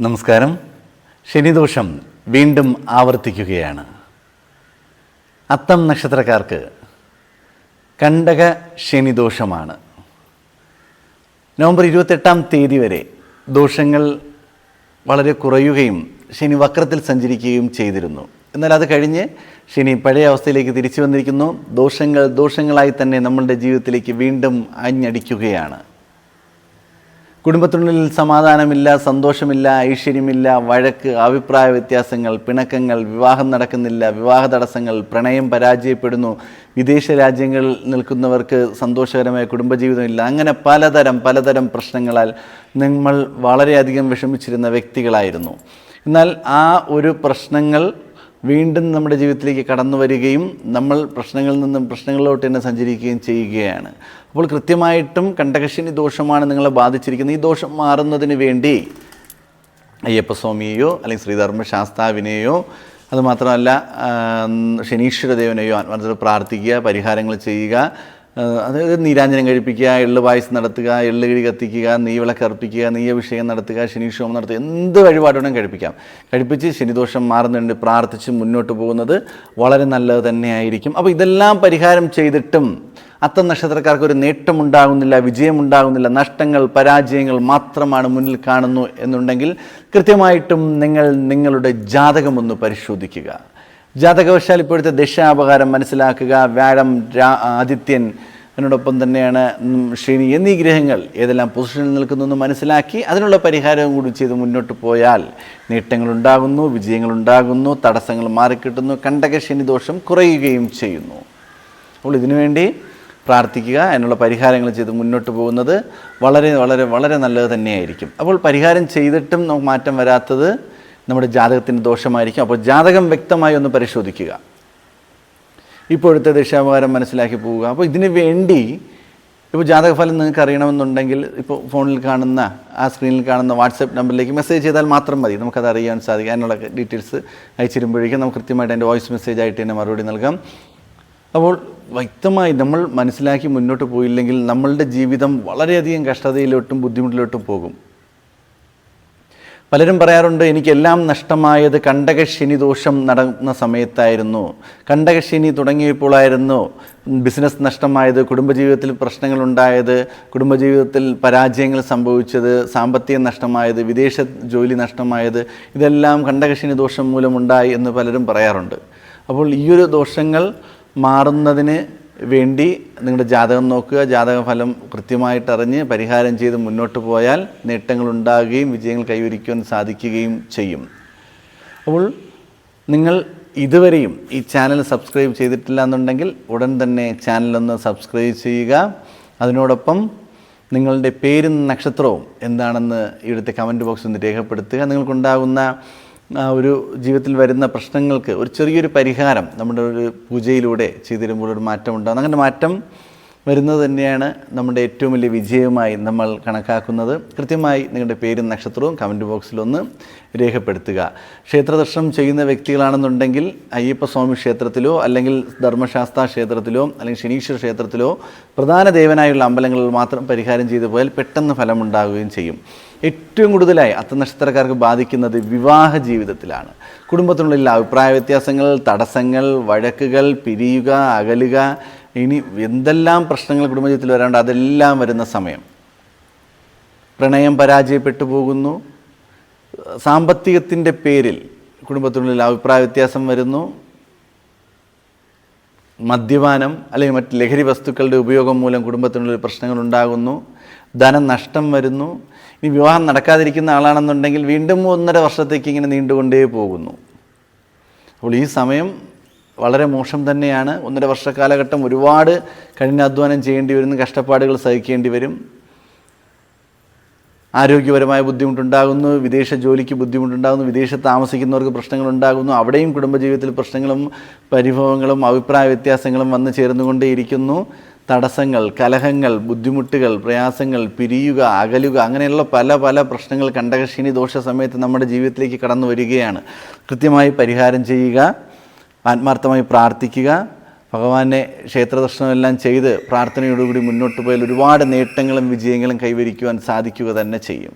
നമസ്കാരം. ശനിദോഷം വീണ്ടും ആവർത്തിക്കുകയാണ്. അത്തം നക്ഷത്രക്കാർക്ക് കണ്ടക ശനിദോഷമാണ്. നവംബർ ഇരുപത്തെട്ടാം തീയതി വരെ ദോഷങ്ങൾ വളരെ കുറയുകയും ശനി വക്രത്തിൽ സഞ്ചരിക്കുകയും ചെയ്തിരുന്നു. എന്നാൽ അത് കഴിഞ്ഞ് ശനി പഴയ അവസ്ഥയിലേക്ക് തിരിച്ചു വന്നിരിക്കുന്നു. ദോഷങ്ങൾ ദോഷങ്ങളായി തന്നെ നമ്മളുടെ ജീവിതത്തിലേക്ക് വീണ്ടും ആഞ്ഞടിക്കുകയാണ്. കുടുംബത്തിനുള്ളിൽ സമാധാനമില്ല സന്തോഷമില്ല ഐശ്വര്യമില്ല വഴക്ക് അഭിപ്രായ വ്യത്യാസങ്ങൾ പിണക്കങ്ങൾ വിവാഹം നടക്കുന്നില്ല വിവാഹ തടസ്സങ്ങൾ പ്രണയം പരാജയപ്പെടുന്നു. വിദേശ രാജ്യങ്ങളിൽ നിൽക്കുന്നവർക്ക് സന്തോഷകരമായ കുടുംബജീവിതമില്ല അങ്ങനെ പലതരം പലതരം പ്രശ്നങ്ങളാൽ നമ്മൾ വളരെയധികം വിഷമിച്ചിരുന്ന വ്യക്തികളായിരുന്നു. എന്നാൽ ആ ഒരു പ്രശ്നങ്ങൾ വീണ്ടും നമ്മുടെ ജീവിതത്തിലേക്ക് കടന്നു വരികയും നമ്മൾ പ്രശ്നങ്ങളിൽ നിന്നും പ്രശ്നങ്ങളിലോട്ട് തന്നെ സഞ്ചരിക്കുകയും ചെയ്യുകയാണ്. അപ്പോൾ കൃത്യമായിട്ടും കണ്ടകശിനി ദോഷമാണ് നിങ്ങളെ ബാധിച്ചിരിക്കുന്നത്. ഈ ദോഷം മാറുന്നതിന് വേണ്ടി അയ്യപ്പസ്വാമിയെയോ അല്ലെങ്കിൽ ശ്രീധർമ്മശാസ്താവിനെയോ അതുമാത്രമല്ല ശനീശ്വരദേവനെയോ ആത്മാർത്ഥത്തിൽ പ്രാർത്ഥിക്കുക പരിഹാരങ്ങൾ ചെയ്യുക അതായത് നീരാഞ്ജനം കഴിപ്പിക്കുക എള്ള് പായസം നടത്തുക എള്ള് കിഴി കത്തിക്കുക നെയ്വിളക്ക് അർപ്പിക്കുക നെയ്യഭിഷേകം നടത്തുക ശനീക്ഷോമം നടത്തുക എന്ത് വഴിപാടുകളും കഴിപ്പിക്കാം. കഴിപ്പിച്ച് ശനിദോഷം മാറുന്നുണ്ട് പ്രാർത്ഥിച്ച് മുന്നോട്ട് പോകുന്നത് വളരെ നല്ലത് തന്നെയായിരിക്കും. അപ്പോൾ ഇതെല്ലാം പരിഹാരം ചെയ്തിട്ടും അത്തം നക്ഷത്രക്കാർക്ക് ഒരു നേട്ടമുണ്ടാകുന്നില്ല വിജയമുണ്ടാകുന്നില്ല നഷ്ടങ്ങൾ പരാജയങ്ങൾ മാത്രമാണ് മുന്നിൽ കാണുന്നു എന്നുണ്ടെങ്കിൽ കൃത്യമായിട്ടും നിങ്ങൾ നിങ്ങളുടെ ജാതകമൊന്ന് പരിശോധിക്കുക. ജാതകവശാൽ ഇപ്പോഴത്തെ ദശാപകാരം മനസ്സിലാക്കുക. വ്യാഴം ആദിത്യൻ അതിനോടൊപ്പം തന്നെയാണ് ശനി എന്നീ ഗ്രഹങ്ങൾ ഏതെല്ലാം പൊസിഷനിൽ നിൽക്കുന്നു മനസ്സിലാക്കി അതിനുള്ള പരിഹാരവും കൂടി ചെയ്ത് മുന്നോട്ട് പോയാൽ നേട്ടങ്ങളുണ്ടാകുന്നു വിജയങ്ങളുണ്ടാകുന്നു തടസ്സങ്ങൾ മാറിക്കിട്ടുന്നു കണ്ടക ശനി ദോഷം കുറയുകയും ചെയ്യുന്നു. അപ്പോൾ ഇതിനുവേണ്ടി പ്രാർത്ഥിക്കുക. അതിനുള്ള പരിഹാരങ്ങൾ ചെയ്ത് മുന്നോട്ട് പോകുന്നത് വളരെ വളരെ വളരെ നല്ലത് തന്നെയായിരിക്കും. അപ്പോൾ പരിഹാരം ചെയ്തിട്ടും നമുക്ക് മാറ്റം വരാത്തത് നമ്മുടെ ജാതകത്തിന് ദോഷമായിരിക്കും. അപ്പോൾ ജാതകം വ്യക്തമായി ഒന്ന് പരിശോധിക്കുക. ഇപ്പോഴത്തെ ദിശാപകാരം മനസ്സിലാക്കി പോവുക. അപ്പോൾ ഇതിനു വേണ്ടി ഇപ്പോൾ ജാതകഫലം നിങ്ങൾക്ക് അറിയണമെന്നുണ്ടെങ്കിൽ ഇപ്പോൾ ഫോണിൽ കാണുന്ന ആ സ്ക്രീനിൽ കാണുന്ന വാട്സപ്പ് നമ്പറിലേക്ക് മെസ്സേജ് ചെയ്താൽ മാത്രം മതി. നമുക്കത് അറിയാൻ സാധിക്കും. അതിനുള്ള ഡീറ്റെയിൽസ് അയച്ചിരുമ്പോഴേക്കും നമുക്ക് കൃത്യമായിട്ട് അതിന്റെ വോയിസ് മെസ്സേജ് ആയിട്ട് തന്നെ മറുപടി നൽകാം. അപ്പോൾ വ്യക്തമായി നമ്മൾ മനസ്സിലാക്കി മുന്നോട്ട് പോയില്ലെങ്കിൽ നമ്മളുടെ ജീവിതം വളരെയധികം കഷ്ടതയിലോട്ടും ബുദ്ധിമുട്ടിലോട്ടും പോകും. പലരും പറയാറുണ്ട് എനിക്കെല്ലാം നഷ്ടമായത് കണ്ടകശിനി ദോഷം നടന്ന സമയത്തായിരുന്നു. കണ്ടകശിനി തുടങ്ങിയപ്പോഴായിരുന്നു ബിസിനസ് നഷ്ടമായത് കുടുംബജീവിതത്തിൽ പ്രശ്നങ്ങളുണ്ടായത് കുടുംബജീവിതത്തിൽ പരാജയങ്ങൾ സംഭവിച്ചത് സാമ്പത്തിക നഷ്ടമായത് വിദേശ ജോലി നഷ്ടമായത്. ഇതെല്ലാം കണ്ടകശിനി ദോഷം മൂലമുണ്ടായി എന്ന് പലരും പറയാറുണ്ട്. അപ്പോൾ ഈയൊരു ദോഷങ്ങൾ മാറുന്നതിന് വേണ്ടി നിങ്ങളുടെ ജാതകം നോക്കുക. ജാതകഫലം കൃത്യമായിട്ട് അറിഞ്ഞ് പരിഹാരം ചെയ്ത് മുന്നോട്ട് പോയാൽ നേട്ടങ്ങൾ ഉണ്ടാകുകയും വിജയങ്ങൾ കൈവരിക്കുവാൻ സാധിക്കുകയും ചെയ്യും. അപ്പോൾ നിങ്ങൾ ഇതുവരെയും ഈ ചാനൽ സബ്സ്ക്രൈബ് ചെയ്തിട്ടില്ല എന്നുണ്ടെങ്കിൽ ഉടൻ തന്നെ ചാനലൊന്ന് സബ്സ്ക്രൈബ് ചെയ്യുക. അതിനോടൊപ്പം നിങ്ങളുടെ പേരും നക്ഷത്രവും എന്താണെന്ന് ഇവിടുത്തെ കമന്റ് ബോക്സിൽ ഒന്ന് രേഖപ്പെടുത്തുക. നിങ്ങൾക്കുണ്ടാകുന്ന ഒരു ജീവിതത്തിൽ വരുന്ന പ്രശ്നങ്ങൾക്ക് ഒരു ചെറിയൊരു പരിഹാരം നമ്മുടെ ഒരു പൂജയിലൂടെ ചെയ്തിരുമ്പോൾ ഒരു മാറ്റം ഉണ്ടാകും അങ്ങനെ മാറ്റം വരുന്നത് തന്നെയാണ് നമ്മുടെ ഏറ്റവും വലിയ വിജയമായി നമ്മൾ കണക്കാക്കുന്നത്. കൃത്യമായി നിങ്ങളുടെ പേരും നക്ഷത്രവും കമന്റ് ബോക്സിലൊന്ന് രേഖപ്പെടുത്തുക. ക്ഷേത്രദർശനം ചെയ്യുന്ന വ്യക്തികളാണെന്നുണ്ടെങ്കിൽ അയ്യപ്പസ്വാമി ക്ഷേത്രത്തിലോ അല്ലെങ്കിൽ ധർമ്മശാസ്ത്ര ക്ഷേത്രത്തിലോ അല്ലെങ്കിൽ ശനീശ്വര ക്ഷേത്രത്തിലോ പ്രധാന ദേവനായുള്ള അമ്പലങ്ങളിൽ മാത്രം പരിഹാരം ചെയ്തു പോയാൽ പെട്ടെന്ന് ഫലമുണ്ടാകുകയും ചെയ്യും. ഏറ്റവും കൂടുതലായി അത്തനക്ഷത്രക്കാർക്ക് ബാധിക്കുന്നത് വിവാഹ ജീവിതത്തിലാണ്. കുടുംബത്തിനുള്ളിൽ അഭിപ്രായ വ്യത്യാസങ്ങൾ തടസ്സങ്ങൾ വഴക്കുകൾ പിരിയുക അകലുക ഇനി എന്തെല്ലാം പ്രശ്നങ്ങൾ കുടുംബജീവിതത്തിൽ വരാണ്ട് അതെല്ലാം വരുന്ന സമയം. പ്രണയം പരാജയപ്പെട്ടു പോകുന്നു. സാമ്പത്തികത്തിന്റെ പേരിൽ കുടുംബത്തിനുള്ളിൽ അഭിപ്രായ വ്യത്യാസം വരുന്നു. മദ്യപാനം അല്ലെങ്കിൽ മറ്റ് ലഹരി വസ്തുക്കളുടെ ഉപയോഗം മൂലം കുടുംബത്തിനുള്ളിൽ പ്രശ്നങ്ങൾ ഉണ്ടാകുന്നു. ധനം നഷ്ടം വരുന്നു. ഇനി വിവാഹം നടക്കാതിരിക്കുന്ന ആളാണെന്നുണ്ടെങ്കിൽ വീണ്ടും ഒന്നര വർഷത്തേക്ക് ഇങ്ങനെ നീണ്ടുകൊണ്ടേ പോകുന്നു. അപ്പോൾ ഈ സമയം വളരെ മോശം തന്നെയാണ്. ഒന്നര വർഷ കാലഘട്ടം ഒരുപാട് കഠിനാധ്വാനം ചെയ്യേണ്ടി വരുന്നു. കഷ്ടപ്പാടുകൾ സഹിക്കേണ്ടി വരും. ആരോഗ്യപരമായ ബുദ്ധിമുട്ടുണ്ടാകുന്നു. വിദേശ ജോലിക്ക് ബുദ്ധിമുട്ടുണ്ടാകുന്നു. വിദേശത്ത് താമസിക്കുന്നവർക്ക് പ്രശ്നങ്ങളുണ്ടാകുന്നു. അവിടെയും കുടുംബജീവിതത്തിൽ പ്രശ്നങ്ങളും പരിഭവങ്ങളും അഭിപ്രായ വ്യത്യാസങ്ങളും വന്നു ചേർന്നുകൊണ്ടേയിരിക്കുന്നു. തടസ്സങ്ങൾ കലഹങ്ങൾ ബുദ്ധിമുട്ടുകൾ പ്രയാസങ്ങൾ പിരിയുക അകലുക അങ്ങനെയുള്ള പല പല പ്രശ്നങ്ങൾ കണ്ടകശിനി ദോഷ സമയത്ത് നമ്മുടെ ജീവിതത്തിലേക്ക് കടന്നു വരികയാണ്. കൃത്യമായി പരിഹാരം ചെയ്യുക. ആത്മാർത്ഥമായി പ്രാർത്ഥിക്കുക. ഭഗവാനെ ക്ഷേത്രദർശനമെല്ലാം ചെയ്ത് പ്രാർത്ഥനയോടുകൂടി മുന്നോട്ട് പോയാൽ ഒരുപാട് നേട്ടങ്ങളും വിജയങ്ങളും കൈവരിക്കുവാൻ സാധിക്കുക തന്നെ ചെയ്യും.